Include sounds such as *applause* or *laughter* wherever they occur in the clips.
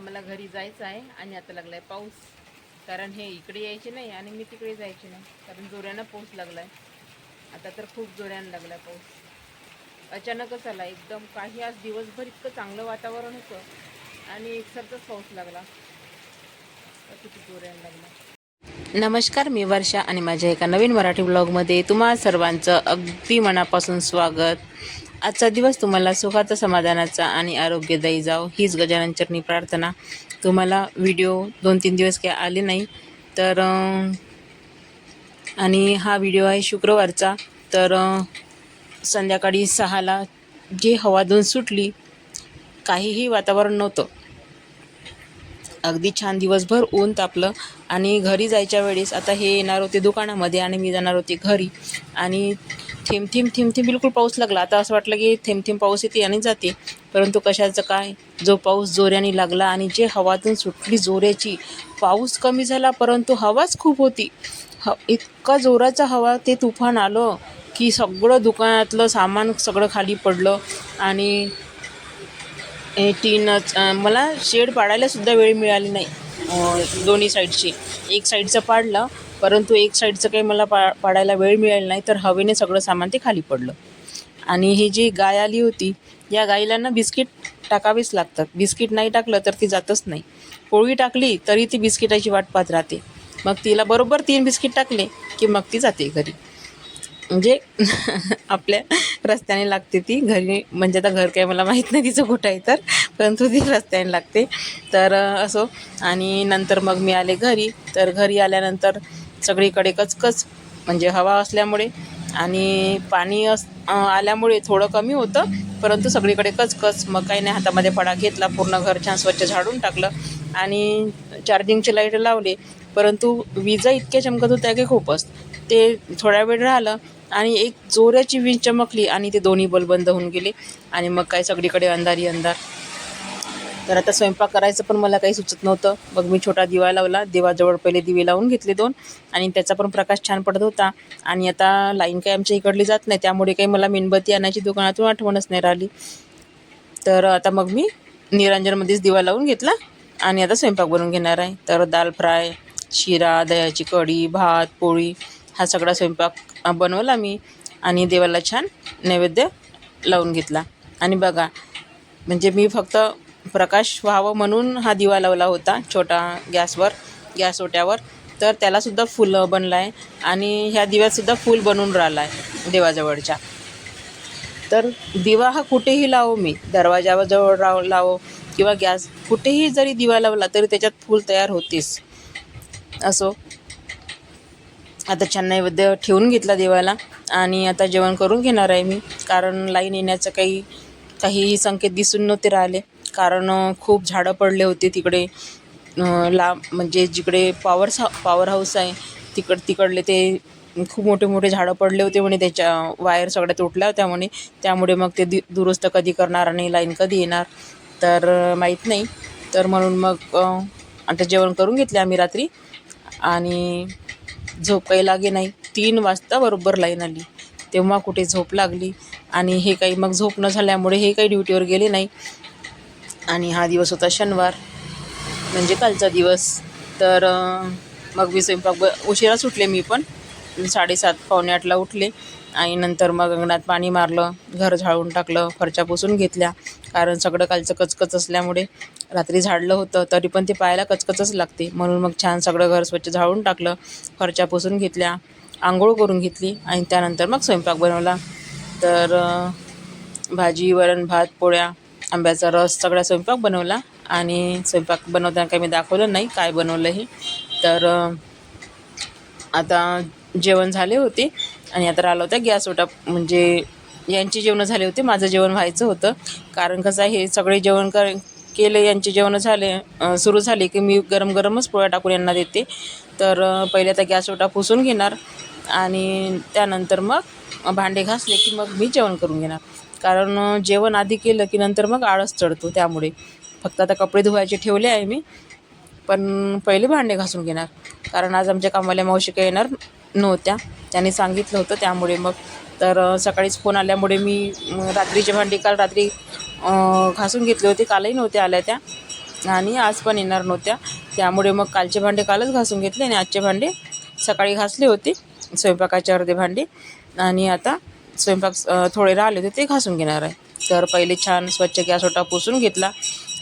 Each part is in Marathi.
मला घरी जायचं आहे आणि आता लागलाय पाऊस. कारण हे इकडे यायचे नाही आणि मी तिकडे जायचे नाही. कारण जोऱ्यानं पाऊस लागलाय. आता तर खूप जोऱ्यानं लागलाय पाऊस. अचानकच आला. एकदम काही आज दिवसभर इतकं चांगलं वातावरण होतं आणि एकसारखाच पाऊस लागला. किती किती यायला लागला. नमस्कार मी वर्षा आणि माझ्या एका नवीन मराठी ब्लॉगमध्ये तुम्हा सर्वांचं अगदी मनापासून स्वागत. आजचा दिवस तुम्हाला सुखाचा समाधानाचा आणि आरोग्यदायी जाव हीच गजानन चरणी प्रार्थना. तुम्हाला व्हिडिओ दोन तीन दिवस काही आले नाही तर आणि हा व्हिडिओ आहे शुक्रवारचा तर संध्याकाळी सहाला जी हवा सुटली काहीही वातावरण नव्हतं. अगदी छान दिवसभर ऊन तापलं आणि घरी जायच्या वेळेस आता हे येणार होते दुकानामध्ये आणि मी जाणार होते घरी. आणि थेंब थेंब थेंब थेंब बिलकुल पाऊस लागला. आता असं वाटलं की थेंब थेंब पाऊस येते आणि जाते. परंतु कशाचं काय? जो पाऊस जोऱ्याने लागला आणि जे हवातून सुटली जोऱ्याची पाऊस कमी झाला परंतु हवाच खूप होती. ह इतका जोराचा हवा ते तुफान आलं. की सगळं दुकानातलं सामान सगळं खाली पडलं आणि टीनच मला शेड पाडायलासुद्धा वेळ मिळाली नाही दोन्ही साईडची. एक साईडचं पाडलं परंतु एक साईडचं काही मला पा पाडायला वेळ मिळाला नाही तर हवेने सगळं सामान ते खाली पडलं. आणि ही जी गाय आली होती या गाईला ना बिस्किट टाकावेच लागतात. बिस्किट नाही टाकलं तर ती जातच नाही. पोळी टाकली तरी ती बिस्किटाची वाट पाहत राहते. मग तिला बरोबर तीन बिस्किट टाकले की मग ती जाते घरी. म्हणजे *laughs* आपल्या रस्त्याने लागते ती. घरी म्हणजे आता घर काय मला माहीत नाही तिचं कुठं आहे तर परंतु ती रस्त्याने लागते. तर असो. आणि नंतर मग मी आले घरी. तर घरी आल्यानंतर सगळीकडे कचकच म्हणजे हवा असल्यामुळे. आणि पाणी अस आल्यामुळे थोडं कमी होतं. परंतु सगळीकडे कचकच. मग काही नाही हातामध्ये फडा घेतला पूर्ण घर छान स्वच्छ झाडून टाकलं. आणि चार्जिंगचे लाइट लावले. परंतु विजा इतक्या चमकत होत्या की खूपच. ते थोड्या वेळ राहिलं आणि एक जोराची वीज चमकली आणि ते दोन्ही बल्ब बंद होऊन गेले. आणि मग काय सगळीकडे अंधारी अंधार. तर आता स्वयंपाक करायचं पण मला काही सुचत नव्हतं. मग मी छोटा दिवा लावला. देवाजवळ पहिले दिवे लावून घेतले दोन. आणि त्याचा पण प्रकाश छान पडत होता. आणि आता लाईन काही आमच्या इकडली जात नाही. त्यामुळे काही मला मेणबत्ती आणायची दुकानातून आठवणच नाही राहिली. तर आता मग मी निरांजनमध्येच दिवा लावून घेतला आणि आता स्वयंपाक बनवून घेणार आहे. तर दाल फ्राय शिरा दह्याची कढी भात पोळी हा सगळा स्वयंपाक बनवला मी आणि देवाला छान नैवेद्य लावून घेतला. आणि बघा म्हणजे मी फक्त प्रकाश व्हावं म्हणून हा दिवा लावला होता छोटा गॅसवर गॅस ओट्यावर. तर त्यालासुद्धा फुलं बनलं आहे आणि ह्या दिव्यातसुद्धा फूल बनून राहिला आहे देवाजवळच्या. तर दिवा हा कुठेही लावो मी दरवाजाजवळ राव लावो किंवा गॅस कुठेही जरी दिवा लावला तरी त्याच्यात फूल तयार होतेच असो. आता छान नैवेद्य ठेवून घेतला देवाला आणि आता जेवण करून घेणार आहे मी. कारण लाईन येण्याचं काही काही संकेत दिसून नव्हते राहिले. कारण खूप झाडं पडले होते तिकडे. लांब म्हणजे जिकडे पॉवर पॉवर हाऊस आहे तिकड तिकडले ते खूप मोठे मोठे झाडं पडले होते म्हणे. त्याच्या वायर सगळ्या तुटल्या होत्या म्हणे. त्यामुळे मग ते दि दुरुस्त कधी करणार आणि लाईन कधी येणार? तर माहीत नाही. तर म्हणून मग आता जेवण करून घेतले आम्ही रात्री. आणि झोप काही लागे नाही. तीन वाजता बरोबर लाईन आली. तेव्हा कुठे झोप लागली. आणि हे काही मग झोप न झाल्यामुळे हे काही ड्युटीवर गेले नाही. आणि हा दिवस होता शनिवार म्हणजे कालचा दिवस. तर मग मी स्वयंपाक ब उशिरा सुटले मी पण. साडेसात पावणे आठला उठले. आणि नंतर मग अंगणात पाणी मारलं घर झाडून टाकलं फरच्या पुसून घेतल्या. कारण सगळं कालचं कचकच असल्यामुळे रात्री झाडलं होतं तरी पण ते पाहायला कचकचच लागते. म्हणून मग छान सगळं घर स्वच्छ झाडून टाकलं फरच्या पुसून घेतल्या आंघोळ करून घेतली आणि त्यानंतर मग स्वयंपाक बनवला. तर भाजी वरण भात पोळ्या आंब्याचा रस सगळा स्वयंपाक बनवला आणि स्वयंपाक बनवताना काही मी दाखवलं नाही काय बनवलं हे. तर आता जेवण झाले होते. आणि आता राहिलं होतं गॅस ओटा. म्हणजे यांची जेवणं झाले होते माझं जेवण व्हायचं होतं. कारण कसं आहे हे सगळे जेवण कर केले यांचे जेवणं झाले सुरू झाले की मी गरम गरमच पोळ्या टाकून यांना देते. तर पहिले आता गॅस ओटा पुसून घेणार. आणि त्यानंतर मग भांडे घासले की मग मी जेवण करून घेणार. कारण जेवण आधी केलं की नंतर मग आळस चढतो त्यामुळे. फक्त आता कपडे धुवायचे ठेवले आहे मी. पण पहिले भांडे घासून घेणार. कारण आज आमच्या कामाला मावशी काही येणार नव्हत्या. त्याने सांगितलं होतं त्यामुळे मग. तर सकाळीच फोन आल्यामुळे मी रात्रीचे भांडी काल रात्री घासून घेतले होते कालही नव्हत्या आल्या त्या. आणि आज पण येणार नव्हत्या. त्यामुळे मग कालचे भांडे कालच घासून घेतले आणि आजचे भांडे सकाळी घासले होते. स्वयंपाकाचे अर्धे भांडे. आणि आता स्वयंपाक थोडे राहिले होते ते घासून घेणार आहे. तर पहिले छान स्वच्छ गॅस ओटा पुसून घेतला.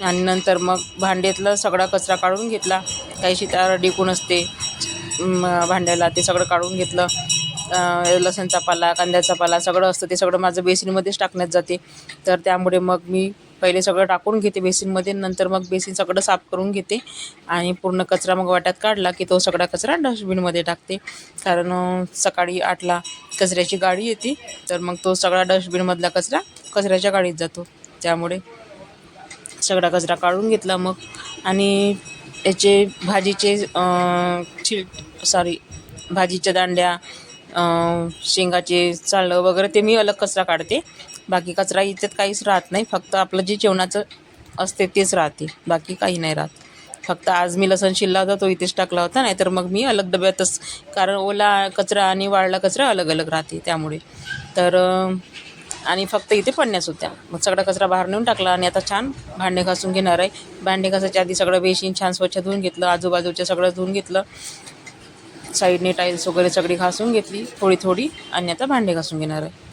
आणि नंतर मग भांड्यातला सगळा कचरा काढून घेतला. काही शितार डिकून असते. भांड्याला ते सगळं काढून घेतलं. लसणचा पाला कांद्याचा पाला सगळं असतं ते सगळं माझं बेसिनमध्येच टाकण्यात जाते. तर त्यामुळे मग मी पहिले सगळं टाकून घेते बेसिनमध्ये नंतर मग बेसिन सगळं साफ करून घेते. आणि पूर्ण कचरा मग वाट्यात काढला की तो सगळा कचरा डस्टबिनमध्ये टाकते. कारण सकाळी आठला कचऱ्याची गाडी येते तर मग तो सगळा डस्टबिनमधला कचरा कचऱ्याच्या गाडीत जातो. त्यामुळे सगळा कचरा काढून घेतला मग. आणि याचे भाजीचे अं, सॉरी भाजीच्या दांड्या शेंगाचे चाळं वगैरे ते मी अलग कचरा काढते. बाकी कचरा इथ्यात काहीच राहत नाही. फक्त आपलं जे जेवणाचं असते तेच राहते. बाकी काही नाही राहत. फक्त आज मी लसण शिल्ला होता तो इथेच टाकला होता. नाहीतर मग मी अलग डब्यातच कारण ओला कचरा आणि वाळला कचरा अलग अलग राहते त्यामुळे. तर आणि फक्त इथे पडण्याच होत्या. मग सगळा कचरा बाहेर नेऊन टाकला आणि आता छान भांडे घासून घेणार आहे. भांडे घासायच्या आधी सगळं बेसिन छान स्वच्छ धुवून घेतलं आजूबाजूचं सगळं धुवून घेतलं. साईडने टाईल्स वगैरे सगळी घासून घेतली थोडी थोडी आणि आता भांडे घासून घेणार आहे.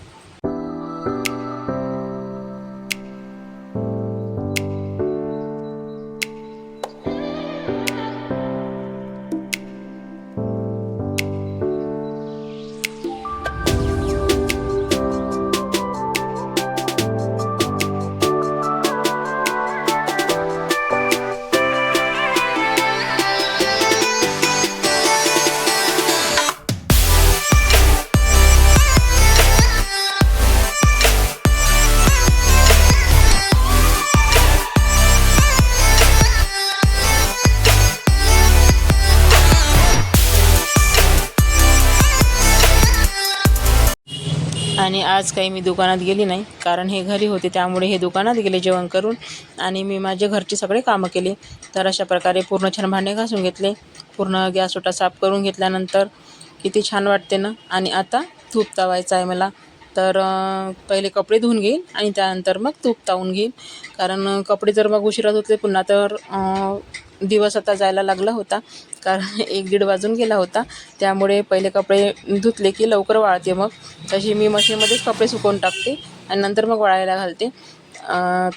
आज काही मी दुकानात गेली नाही कारण हे घरी होते त्यामुळे हे दुकानात गेले जेवण करून आणि मी माझे घरचे सगळे कामं केले. तर अशा प्रकारे पूर्ण छान भांडे घासून घेतले. पूर्ण गॅस ओटा साफ करून घेतल्यानंतर किती छान वाटते ना? आणि आता तूप तावायचं आहे मला. तर पहिले कपडे धुवून घेईन आणि त्यानंतर मग तूप तावून घेईन कारण कपडे जर मग उशिरा धुतले पुन्हा तर दिवस आता जायला लागला होता. कारण *laughs* एक दीड वाजून गेला होता. त्यामुळे पहिले कपडे धुतले की लवकर वाळते मग. तशी मी मशीनमध्येच कपडे सुकवून टाकते आणि नंतर मग वाळायला घालते.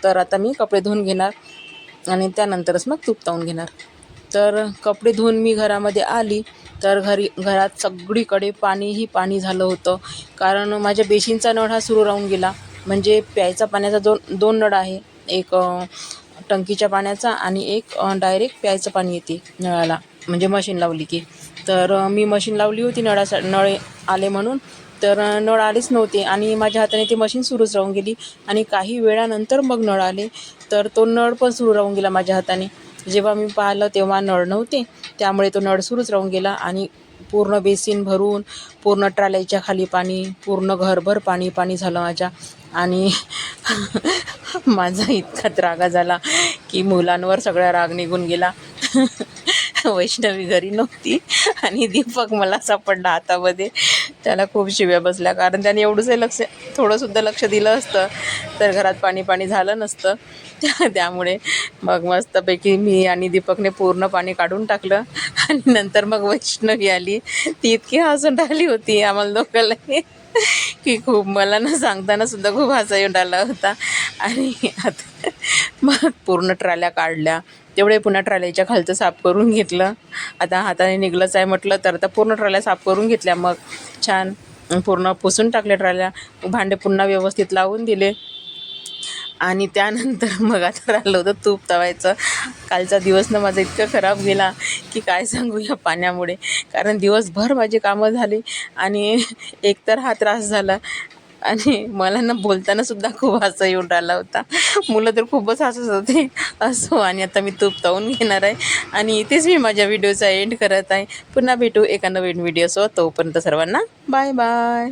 तर आता मी कपडे धुवून घेणार आणि त्यानंतरच मग तूप तावून घेणार. तर कपडे धुवून मी घरामध्ये आली. तर घरी घरात सगळीकडे पाणीही पाणी झालं होतं. कारण माझ्या बेसिनचा नळ हा सुरू राहून गेला. म्हणजे प्यायचा पाण्याचा दोन दोन नळ आहे. एक टंकीच्या पाण्याचा आणि एक डायरेक्ट प्यायचं पाणी येते नळाला. म्हणजे मशीन लावली की. तर मी मशीन लावली होती नळासा नळ आले म्हणून. तर नळ आलेच नव्हते आणि माझ्या हाताने ती मशीन सुरूच राहून गेली. आणि काही वेळानंतर मग नळ आले. तर तो नळ पण सुरू राहून गेला माझ्या हाताने. जेव्हा मी पाहिलं तेव्हा नळ नव्हते. त्यामुळे तो नळ सुरूच राहून गेला आणि पूर्ण बेसिन भरून पूर्ण ट्राल्याच्या खाली पाणी पूर्ण घरभर पाणी पाणी झालं माझ्या. आणि *laughs* माझा इतका रागा झाला की मुलांवर सगळा राग निघून गेला. *laughs* *laughs* वैष्णवी घरी नव्हती. आणि दीपक मला सापडला हातामध्ये. त्याला खूप शिव्या बसल्या. कारण त्याने एवढंच लक्ष थोडंसुद्धा लक्ष दिलं असतं. तर घरात पाणी पाणी झालं नसतं. *laughs* त्यामुळे मग मस्तपैकी मी आणि दीपकने पूर्ण पाणी काढून टाकलं. आणि नंतर मग वैष्णवी आली. ती इतकी हसून राहिली होती आम्हाला दोघांना. *laughs* की खूप मला ना सांगताना सुद्धा खूप हसा येऊन राहिला होता. आणि आता मग पूर्ण ट्राल्या काढल्या. तेवढे पुन्हा ट्रॉलीच्या खालचं साफ करून घेतलं. आता हाताने निघलंच आहे म्हटलं तर आता पूर्ण ट्रॉल्या साफ करून घेतल्या. मग छान पूर्ण पुसून टाकल्या ट्रॉल्या. भांडे पुन्हा व्यवस्थित लावून दिले. आणि त्यानंतर *laughs* मग आता राहिलं होतं तूप तवायचं. कालचा दिवस ना माझा इतका खराब गेला की काय सांगू या पाण्यामुळे. कारण दिवसभर माझी कामं झाली आणि एकतर हा त्रास झाला आणि मला ना बोलताना सुद्धा खूप हसं येऊन राहिला होता. मुलं तर खूपच हसत होते. असो आणि आता मी तूप तावून घेणार आहे. आणि इथेच मी माझ्या व्हिडिओचा एंड करत आहे. पुन्हा भेटू एका नवीन व्हिडिओसोबत तोपर्यंत सर्वांना बाय बाय